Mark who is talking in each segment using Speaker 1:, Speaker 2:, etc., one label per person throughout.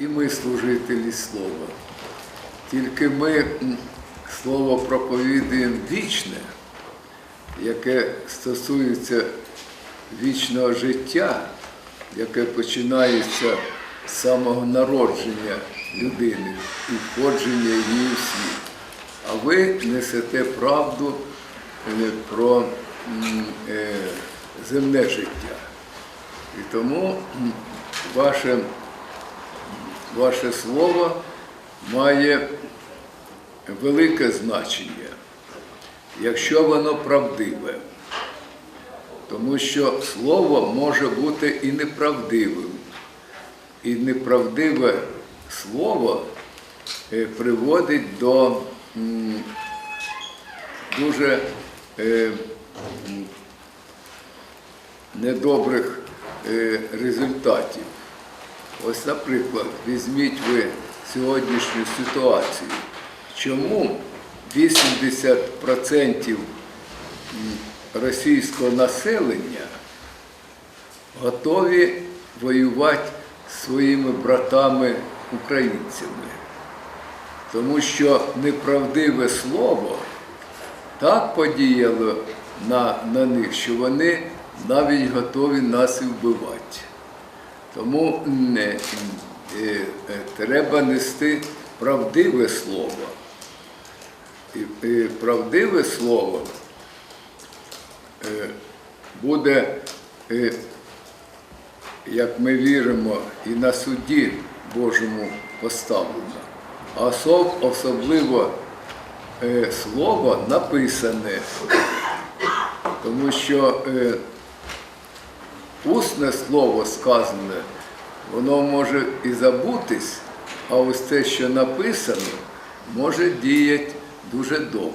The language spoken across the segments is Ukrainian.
Speaker 1: і ми служителі слова. Тільки ми слово проповідуємо вічне, яке стосується вічного життя, яке починається з самого народження людини і входження її в світ. А ви несете правду е, про е, земне життя. І тому ваше, ваше слово має велике значення, якщо воно правдиве. Тому що слово може бути і неправдивим. І неправдиве слово е, приводить до дуже е, недобрих е, результатів. Ось, наприклад, візьміть ви сьогоднішню ситуацію. Чому 80% російського населення готові воювати зі своїми братами українцями? Тому що неправдиве слово так подіяло на, на них, що вони навіть готові нас і вбивати. Тому е, е, треба нести правдиве слово. І, правдиве слово е, буде, як ми віримо, і на суді Божому поставлено. А особ, особливо слово написане, тому що усне слово сказане, воно може і забутись, а ось те, що написано, може діяти дуже довго.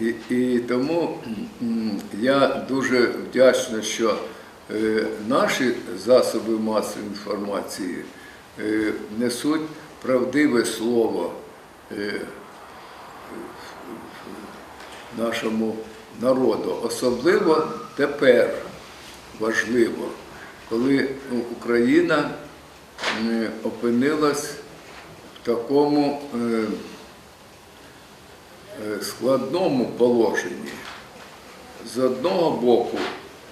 Speaker 1: І, і тому я дуже вдячний, що е, наші засоби масової інформації е, несуть правдиве слово е, нашому народу. Особливо тепер важливо, коли ну, Україна опинилась в такому е, е, складному положенні. З одного боку,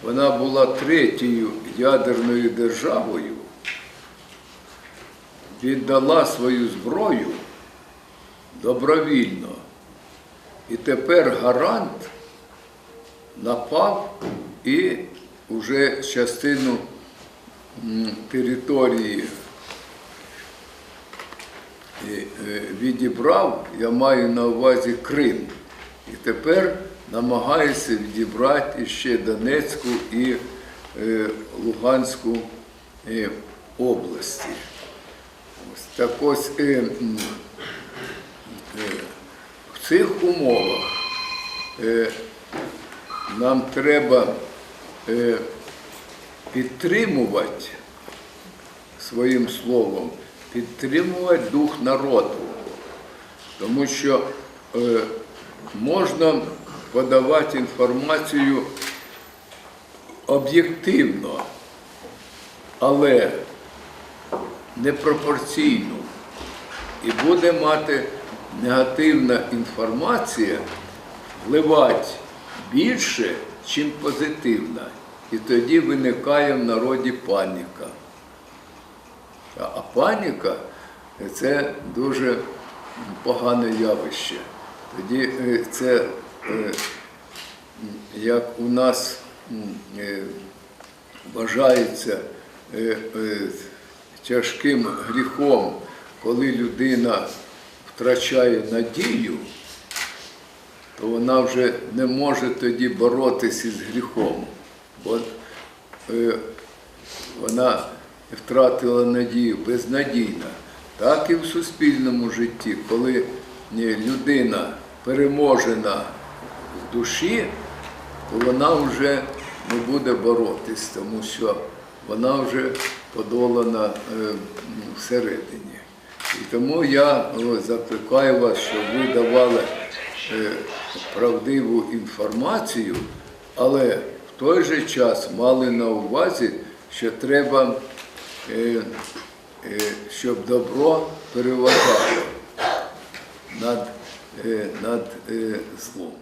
Speaker 1: вона була третьою ядерною державою, віддала свою зброю добровільно. І тепер гарант напав і вже частину території е, е, відібрав, я маю на увазі Крим. І тепер намагається відібрати ще Донецьку і е, Луганську е, області. Так ось е, в цих умовах нам треба підтримувати своїм словом, підтримувати дух народу. Тому що е, можна подавати інформацію об'єктивно, але непропорційно. І буде мати негативна інформація впливати більше, ніж позитивна. І тоді виникає в народі паніка. А паніка це дуже погане явище. Тоді е, це е, як у нас е, вважається тяжким гріхом, коли людина втрачає надію, то вона вже не може тоді боротися із гріхом, бо е, вона втратила надію, безнадійна. Так і в суспільному житті, коли людина переможена в душі, то вона вже не буде боротись, тому що вона вже подолана е, всередині. І тому я о, закликаю вас, щоб ви давали е, правдиву інформацію, але той же час мали на увазі, що треба е, е, щоб добро переважало над, е, над злом.